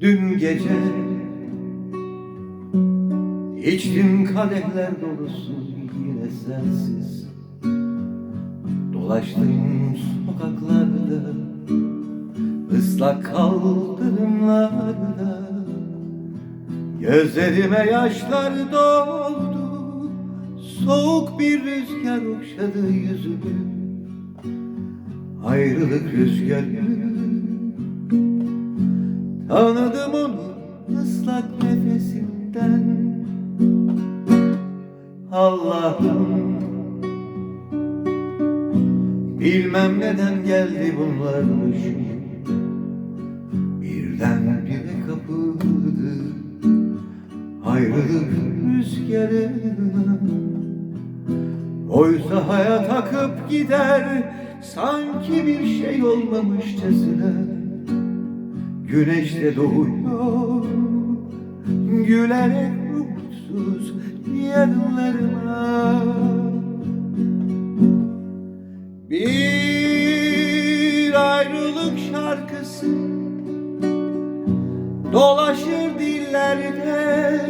Dün gece içtim kadehler dolusu yine sensiz. Dolaştım sokaklarda ıslak kaldırımlarda. Gözlerime yaşlar doldu Soğuk bir rüzgar okşadı yüzümü Ayrılık rüzgarı Tanıdım onu. Islak nefesinden. Allah'ım. Bilmem neden geldi bunlar başıma Birden bire kapıldı Ayrılık rüzgarına Oysa hayat akıp gider. Sanki bir şey olmamışçasına Güneş de doğuyor Gülerek umutsuz yarınlarıma Bir ayrılık şarkısı Dolaşır dillerde.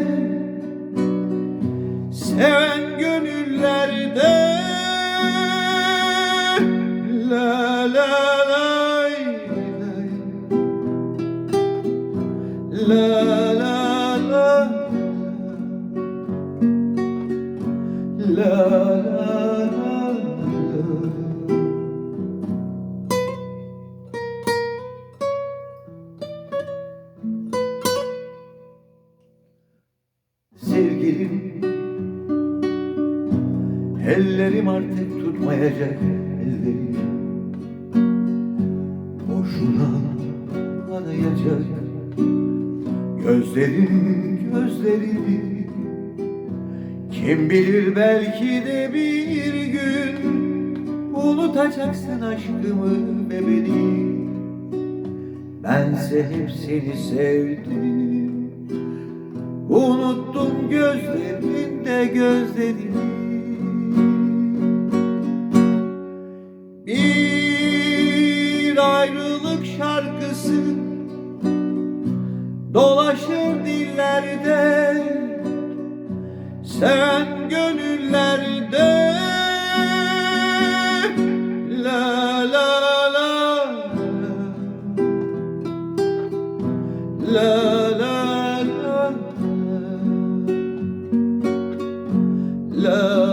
Seven gönüllerde La la lay Sevgilim Ellerim artık tutmayacak ellerim. Boşuna arayacak Gözlerim gözlerimi Kim bilir belki de bir gün Unutacaksın aşkımı ve beni. Bense hep sevdim. Unuttum gözlerinde gözlerimi Bir ayrılık şarkısı Dolaşır dillerde Sen gönüllerde. La la la. La la la La. La